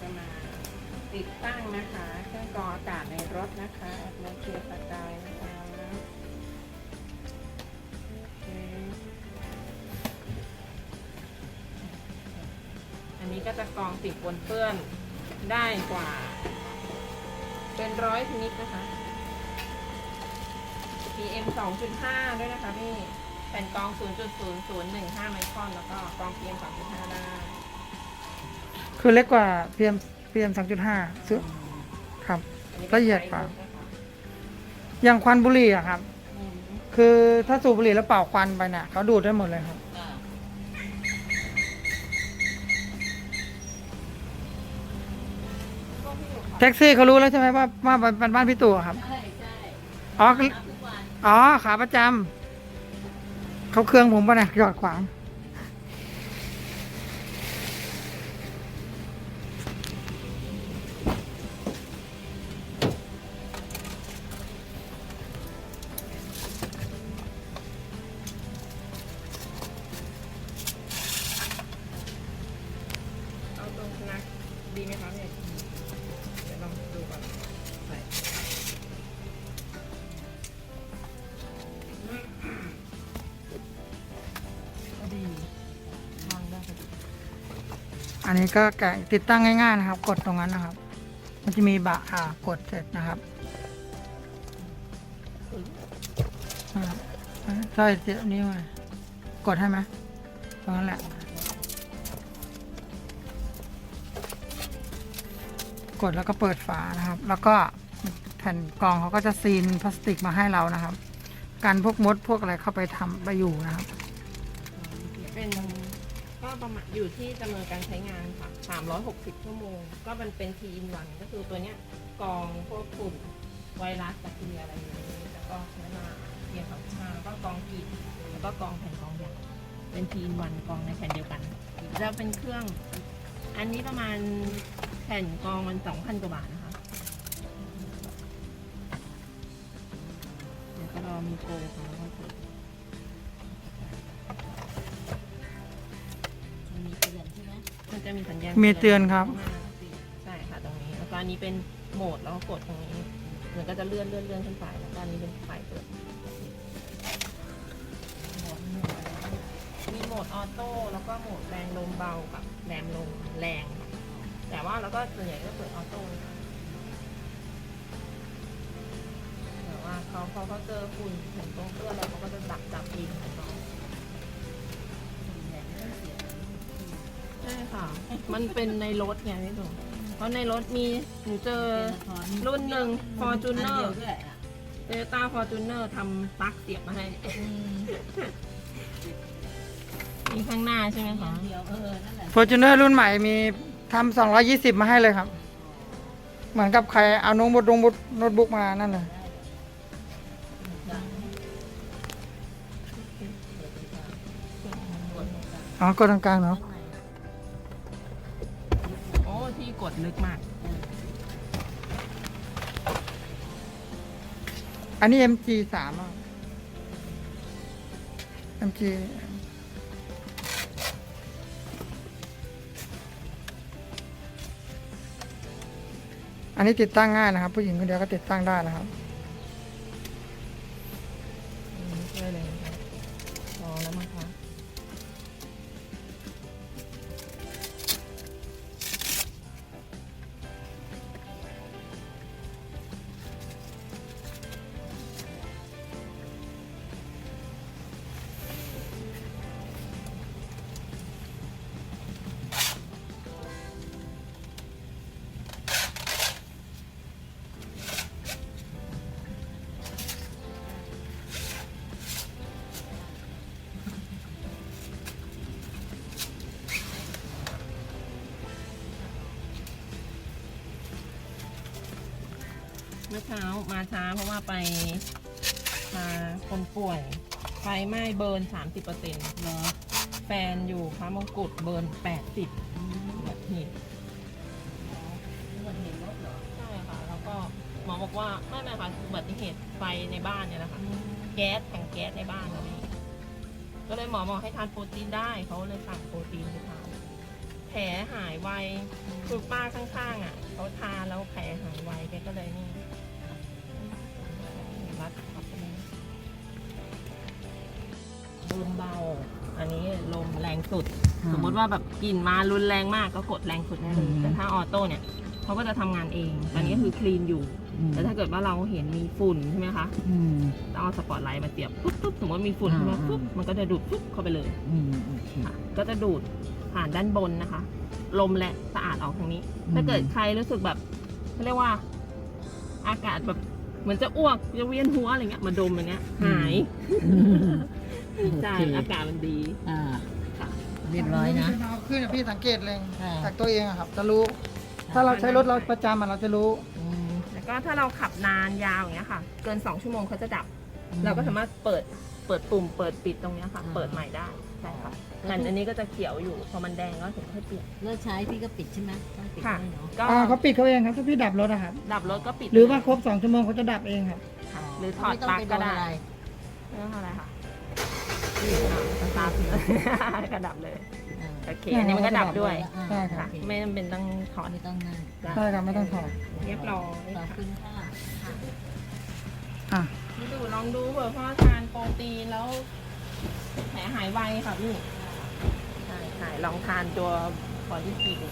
จะมาติดตั้งนะคะเครื่องกรองอากาศในรถนะคะมาเคียร์สกายนะคะอันนี้ก็จะกรองสิ่งปนเปื้อนได้กว่า เป็นร้อยชนิดนะคะ PM 2.5 ด้วยนะคะพี่แผ่นกรอง 0.0015 ไมครอน แล้วก็กรอง PM 2.5 ได้ คือเล็กกว่า PM PM 2.5ซื้อครับอันนี้ก็ละเอียดกว่าใช้นะคะอย่างควันบุหรี่อะครับ อืมคือถ้าสูบบุหรี่แล้วเป่าควันไปเนี่ยเขาดูดได้หมดเลยครับ อ่าพวกพี่อยู่ค่ะแท็กซี่เขารู้แล้วใช่ไหมว่าว่าเป็นบ้านพี่ตู่อะครับ ใช่ใช่อ๋อ รับทุกวัน อ๋อ ขาประจำ เขาเครื่องผมปะเนี่ยจอดขวาง อันนี้ก็แกะติดตั้งง่ายๆนะครับ กดตรงนั้นนะครับ มันจะมีบะอ่ากดเสร็จนะครับใช่เดี๋ยวนี้มากดให้ไหมตรงนั้นแหละ กดแล้วก็เปิดฝานะครับ แล้วก็แผ่นกรองเขาก็จะซีนพลาสติกมาให้เรานะครับการพวกมดพวกอะไรเข้าไปทำไปอยู่นะครับเป็น ก็ประมาณอยู่ที่จำนวนการใช้งานค่ะ 360 ชั่วโมง ก็มันเป็นทีอินวันก็คือตัวเนี้ยกรองพวกฝุ่นไวรัสแบคทีเรียอะไรอย่างนี้แล้วก็ใช้มาเรียนสัมชาก็กรองกรีดแล้วก็กรองแผ่นกรองยางเป็นทีอินวันกรองในแผ่นเดียวกันจะเป็นเครื่อง อันนี้ประมาณแผ่นกรองมัน2,000กว่าบาทนะคะเดี๋ยวก็รอมีโปรค่ะแล้วก็เปิด จะมีสัญญาณมีเตือนครับ ใช่ค่ะตรงนี้ แล้วก็อันนี้เป็นโหมดแล้วก็กดตรงนี้มันก็จะเลื่อนเลื่อนเลื่อนขึ้นไปแล้วก็อันนี้เป็นไฟเปิดบอกหมดแล้วมีโหมดออโต้แล้วก็โหมดแรงลมเบากับแรงลมแรงค่ะแต่ว่าเราก็ส่วนใหญ่ก็เปิดออโต้นะคะแต่ว่าเขาเขาเขาเจอฝุ่นแผ่นตรงเปื้อนแล้วเขาก็จะดับจับเองของเขา ค่ะ มันเป็นในรถไงพี่ตุ๋มเพราะในรถมีหนูเจอรุ่นหนึ่ง Fortuner อันเดียวด้วยอะโตโยต้าฟอร์จูเนอร์ทำปลั๊กเสียบมาให้มีข้างหน้าใช่ไหมคะนเดียวเออนั่นแหละ f o r t u n e r รุ่นใหม่มีทำ220มาให้เลยครับ เหมือนกับใครเอาโน้ตบุ๊กโน้ตบุ๊กมานั่นเลยอ๋อกดตรงกลางเนาะ ดลึกมาก อันนี้ MG สามอะ MG อันนี้ติดตั้งง่ายนะครับ ผู้หญิงคนเดียวก็ติดตั้งได้นะครับ มื่อเช้ามาช้าเพราะว่าไปพาคนป่วยไฟไหม้เบิร์น30%เปอร์เซ็นต์เหรอแฟนอยู่พระมงกุฎเบิร์น80อืมแบบนี้อุบัติเหตุรถเหรอใช่ค่ะ แล้วก็หมอบอกว่าไม่ไม่ค่ะอุบัติเหตุไฟในบ้านเนี่ยแหละค่ะแก๊สแผงแก๊สในบ้านอะไรอย่างเงี้ยก็เลยหมอบอกให้ทานโปรตีนได้เขาเลยสั่งโปรตีนไปทานแผลหายไวคือป้าข้างๆอะเขาทานแล้วแผลหายไวแกก็เลยนี่ แรงสุด สมมติว่าแบบกลิ่นมารุนแรงมากก็กดแรงสุดได้เลยอืมแต่ถ้าออโต้เนี่ยเขาก็จะทำงานเอง ตอนนี้ก็คือคลีนอยู่ แต่ถ้าเกิดว่าเราเห็นมีฝุ่นใช่ไหมคะอืมต้องเอาสปอตไลท์มาเสียบปุ๊บปุ๊บสมมติมีฝุ่นใช่ไหมอ่าปุ๊บมันก็จะดูดปุ๊บเข้าไปเลยอืมโอเคค่ะก็จะดูดผ่านด้านบนนะคะ ลมและสะอาดออกทางนี้อืมถ้าเกิดใครรู้สึกแบบเขาเรียกว่า อากาศแบบเหมือนจะอ้วกจะเวียนหัวอะไรเงี้ยมาดมอันเนี้ยหายใช่อากาศมันดีอ่าค่ะเรียบร้อยนะ เอาขึ้นอะพี่สังเกตเลยค่ะ จากตัวเองอะครับจะรู้ ถ้าเราใช้รถเราประจำอะเราจะรู้อืม แล้วก็ถ้าเราขับนานยาวอย่างเงี้ยค่ะ เกิน 2 ชั่วโมงเขาจะดับเราก็สามารถเปิดเปิดปุ่มเปิดปิดตรงเนี้ยค่ะ อ่า เปิดใหม่ได้ใช่ค่ะแผ่นอันนี้ก็จะเขียวอยู่ พอมันแดงก็ถึงค่อยเปลี่ยน เลิกใช้พี่ก็ปิดใช่ไหมต้องปิดค่ะ ด้วยเนาะก็อ่าเขาปิดเขาเองครับถ้าพี่ดับรถอะครับดับรถก็ปิดหรือว่าครบสองชั่วโมงเขาจะดับเองครับ ค่ะหรือถอดปลั๊กก็ได้ม่ต้องปโนอะไรไม่ต้องทำอะไรค่ะ นี่ค่ะตามก็ดับเลยอ่าโอเค อันนี้มันก็ดับด้วยอ่าได้ครับค่ะ ไม่จำเป็นต้องถอดไม่ต้องนั่นใช่ครับไม่ต้องถอด เรียบร้อยขอบค่ะคุณค่ะอะนี่ดูลองดูเผื่อพ่อทานโปรตีนแล้วแผลหายไวค่ะพี่ใช่ใช่ลองทานตัวบอดี้ฟีดู